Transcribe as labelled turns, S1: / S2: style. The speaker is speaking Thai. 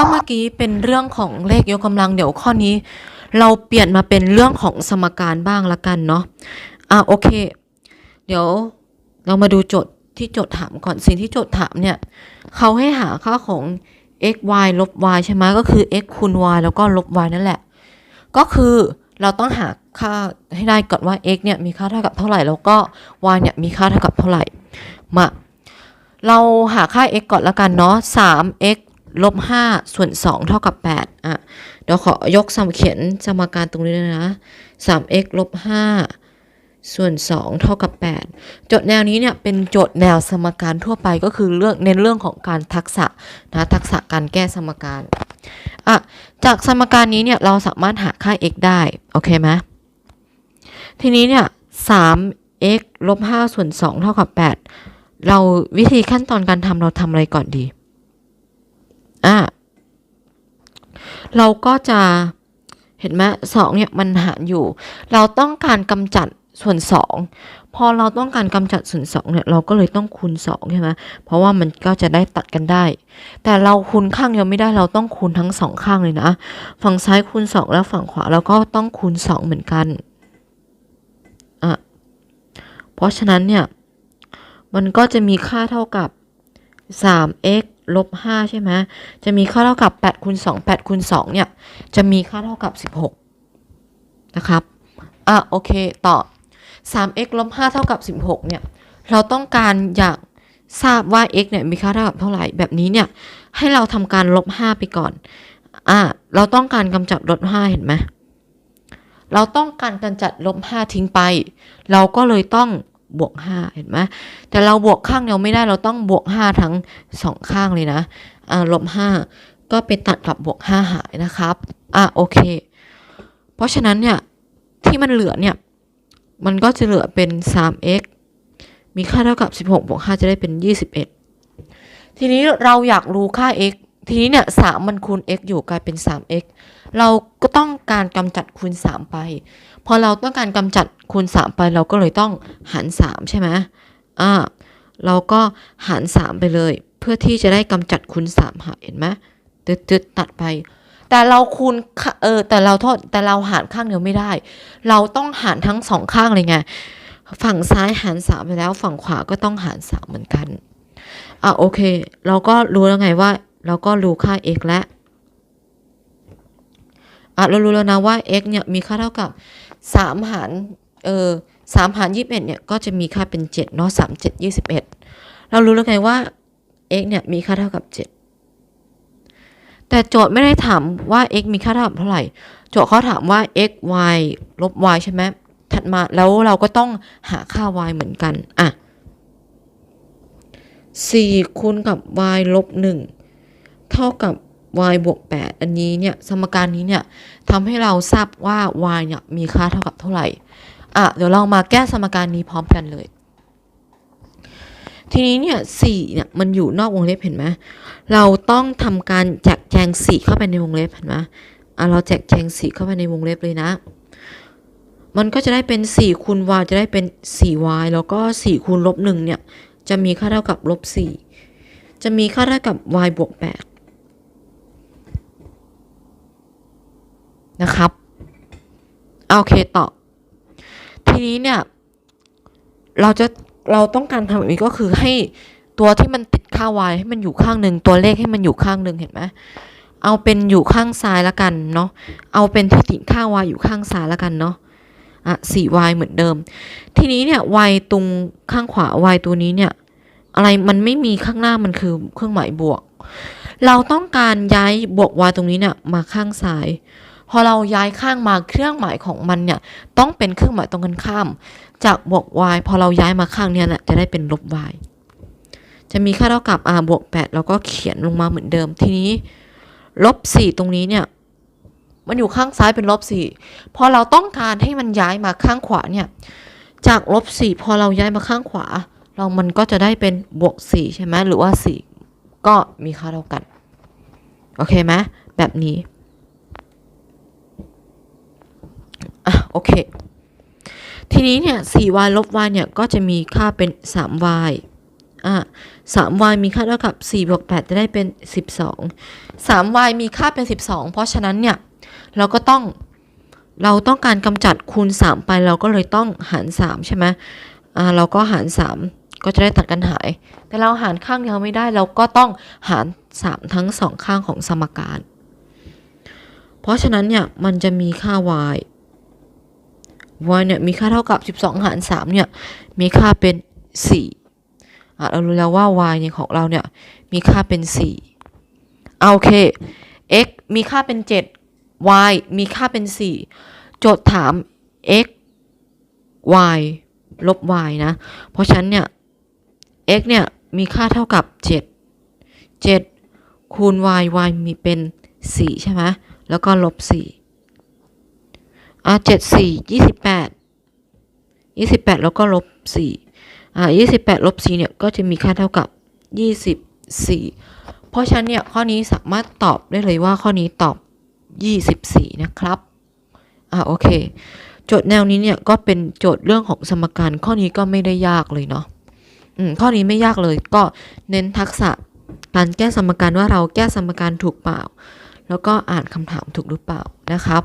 S1: ก็เมื่อกี้เป็นเรื่องของเลขยกกำลังเดี๋ยวข้อนี้ เราเปลี่ยนมาเป็นเรื่องของสมการบ้างละกันเนาะอะโอเค เดี๋ยวเรามาดูโจทย์ที่โจทย์ถามก่อนสิ่งที่โจทย์ถามเนี่ยเขาให้หาค่าของ x y ลบ y ใช่ไหมก็คือ x คูณ y แล้วก็ลบ y นั่นแหละ ก็คือเราต้องหาค่าให้ได้ก่อนว่า x เนี่ยมีค่าเท่ากับเท่าไหร่ แล้วก็ y เนี่ยมีค่าเท่ากับเท่าไหร่มาเราหาค่า x ก่อนละกันเนาะ 3x ลบ5ส่วน 2 เท่ากับ 8 อะ เดี๋ยวขอยกสมเขียนสมการตรงนี้เลยนะ 3x ลบ5ส่วน 2 เท่ากับ 8 โจทย์แนวนี้เนี่ยเป็นโจทย์แนวสมการทั่วไปก็คือเรื่องในเรื่องของการทักษะนะทักษะการแก้สมการ อะ จากสมการนี้เนี่ยเราสามารถหาค่า x ได้ โอเคไหมทีนี้เนี่ย 3x ลบ5ส่วน 2 เท่ากับ 8 เราวิธีขั้นตอนการทำเราทำอะไรก่อนดี อะเราก็จะเห็นไหมสองเนี่ยมันหารอยู่ เราต้องการกำจัดส่วนสองพอเราต้องการกำจัดส่วนสองเนี่ยเราก็เลยต้องคูณสองใช่ไหมเพราะว่ามันก็จะได้ตัดกันได้ แต่เราคูณข้างเดียวไม่ได้เราต้องคูณทั้งสองข้างเลยนะ ฝั่งซ้ายคูณสองแล้วฝั่งขวาเราก็ต้องคูณสองเหมือนกันอะเพราะฉะนั้นเนี่ย มันก็จะมีค่าเท่ากับ 3x ลบ5ใช่ไหมจะมีค่าเท่ากับ8คูณ2 8คูณ2เนี่ย จะมีค่าเท่ากับ 16 นะครับ อะ โอเค ต่อ 3x ลบ5เท่ากับ 16 เนี่ย เราต้องการอยากทราบว่า x เนี่ยมีค่าเท่ากับเท่าไหร่ แบบนี้เนี่ย ให้เราทำการลบ 5 ไปก่อน อะ เราต้องการกำจัดลบ5เห็นไหมเราต้องการกำจัดลบ5ทิ้งไป เราก็เลยต้อง บวก5เห็นไหมแต่เราบวกข้างเดียวไม่ได้เราต้องบวก5ทั้ง2ข้างเลยนะอ่าลบ5ก็ไปตัดกับบวก5หายนะครับอะโอเค เพราะฉะนั้นเนี่ยที่มันเหลือเนี่ยมันก็จะเหลือเป็น 3x มีค่าเท่ากับ 16บวก5จะได้เป็น 21 ทีนี้เราอยากรู้ค่า x ทีนี้เนี่ย3มันคูณ x อยู่กลายเป็น 3x เราก็ต้องการกำจัดคูณ 3 ไป พอเราต้องการกำจัดคูณ 3 ไปเราก็เลยต้องหาร 3 ใช่ไหมอ่าเราก็หาร 3 ไปเลย เพื่อที่จะได้กำจัดคูณ 3 หาเห็นไหมตึดตึดตัดไป แต่เราคูณเออแต่เราโทษแต่เราหารข้างเดียวไม่ได้ เราต้องหารทั้งสองข้างเลยไงฝั่งซ้ายหาร3ไปแล้ว ฝั่งขวาก็ต้องหาร3เหมือนกันอะโอเค เราก็รู้แล้วไงว่า เราก็รู้ค่า x แล้วอะเรารู้แล้วนะว่า x เนี่ยมีค่าเท่ากับ 3 หารเออสามหารยี่สิบเอ็ดเนี่ยก็จะมีค่าเป็นเจ็ดเนาะสามเจ็ดยี่สิบเอ็ดเรารู้แล้วไงว่า x เนี่ยมีค่าเท่ากับเจ็ดแต่โจทย์ไม่ได้ถามว่า x มีค่าเท่ากับเท่าไหร่ โจทย์เขาถามว่า x y ลบ y ใช่ไหมถัดมาแล้วเราก็ต้องหาค่า y เหมือนกัน อะสี่คูณกับ y ลบหนึ่ง เท่ากับ y บวก 8 อันนี้เนี่ยสมการนี้เนี่ยทำให้เราทราบว่า y เนี่ยมีค่าเท่ากับเท่าไหร่ อะ เดี๋ยวลองมาแก้สมการนี้พร้อมกันเลย ทีนี้เนี่ยสี่เนี่ยมันอยู่นอกวงเล็บเห็นไหมเราต้องทำการแจกแจงสี่เข้าไปในวงเล็บเห็นไหมอะเราแจกแจงสี่เข้าไปในวงเล็บเลยนะ มันก็จะได้เป็น4คูณ y จะได้เป็น 4y แล้วก็4คูณลบ1เนี่ยจะมีค่าเท่ากับลบ4จะมีค่าเท่ากับ y บวก8 นะครับโอเคต่อ ทีนี้เนี่ยเราจะเราต้องการทำแบบนี้ก็คือให้ตัวที่มันติดค่า y ให้มันอยู่ข้างหนึ่งตัวเลขให้มันอยู่ข้างหนึ่งเห็นไหมเอาเป็นอยู่ข้างซ้ายละกันเนาะเอาเป็นที่ติดค่า y อยู่ข้างซ้ายละกันเนาะอะ 4y เหมือนเดิม ทีนี้เนี่ย y ตรงข้างขวา y ตัวนี้เนี่ย อะไรมันไม่มีข้างหน้ามันคือเครื่องหมายบวก เราต้องการย้ายบวก y ตรงนี้เนี่ยมาข้างซ้าย พอเราย้ายข้างมาเครื่องหมายของมันเนี่ยต้องเป็นเครื่องหมายตรงกันข้าม จากบวก y พอเราย้ายมาข้างเนี่ยนะจะได้เป็นลบ y จะมีค่าเท่ากับ r บวก8แล้วก็เขียนลงมาเหมือนเดิมทีนี้ลบ4ตรงนี้เนี่ยมันอยู่ข้างซ้ายเป็นลบ4พอเราต้องการให้มันย้ายมาข้างขวาเนี่ยจากลบ4พอเราย้ายมาข้างขวา เรามันก็จะได้เป็นบวก4ใช่ไหมหรือว่า 4 ก็มีค่าเท่ากัน โอเคไหมแบบนี้ อะโอเค ทีนี้เนี่ย 4y ลบ y เนี่ยก็จะมีค่าเป็น 3y ออะ 3y มีค่าเท่ากับ4บวก8จะได้เป็น12 3y มีค่าเป็น12เพราะฉะนั้นเนี่ยเราก็ต้องเราต้องการกำจัดคูณ 3 ไปเราก็เลยต้องหาร 3 ใช่ไหมอ่าเราก็หาร 3 ก็จะได้ตัดกันหาย แต่เราหารข้างเดียวไม่ได้ เราก็ต้องหาร 3 ทั้ง 2 ข้างของสมการ เพราะฉะนั้นเนี่ยมันจะมีค่า y y เนี่ยมีค่าเท่ากับ 12 หาร 3 เนี่ย มีค่าเป็น 4อะเรารู้แล้วว่า y เนี่ยของเราเนี่ย มีค่าเป็น 4เอาโอเค x มีค่าเป็น 7 y มีค่าเป็น 4 โจทย์ถาม x y ลบ y นะ เพราะฉะนั้นเนี่ย x เนี่ย มีค่าเท่ากับ 7 7 คูณ y y มีเป็น 4 ใช่ไหมแล้วก็ลบ 4 อะ7 4 28 28แล้วก็ลบ4อ่า28ลบ4เนี่ย ก็จะมีค่าเท่ากับ24เพราะฉะนั้นเนี่ย ข้อนี้สามารถตอบได้เลยว่าข้อนี้ตอบ24นะครับ อ่าโอเค โจทย์แนวนี้เนี่ยก็เป็นโจทย์เรื่องของสมการข้อนี้ก็ไม่ได้ยากเลยเนาะอืมข้อนี้ไม่ยากเลยก็เน้นทักษะการแก้สมการว่าเราแก้สมการถูกเปล่า แล้วก็อ่านคำถามถูกหรือเปล่านะครับ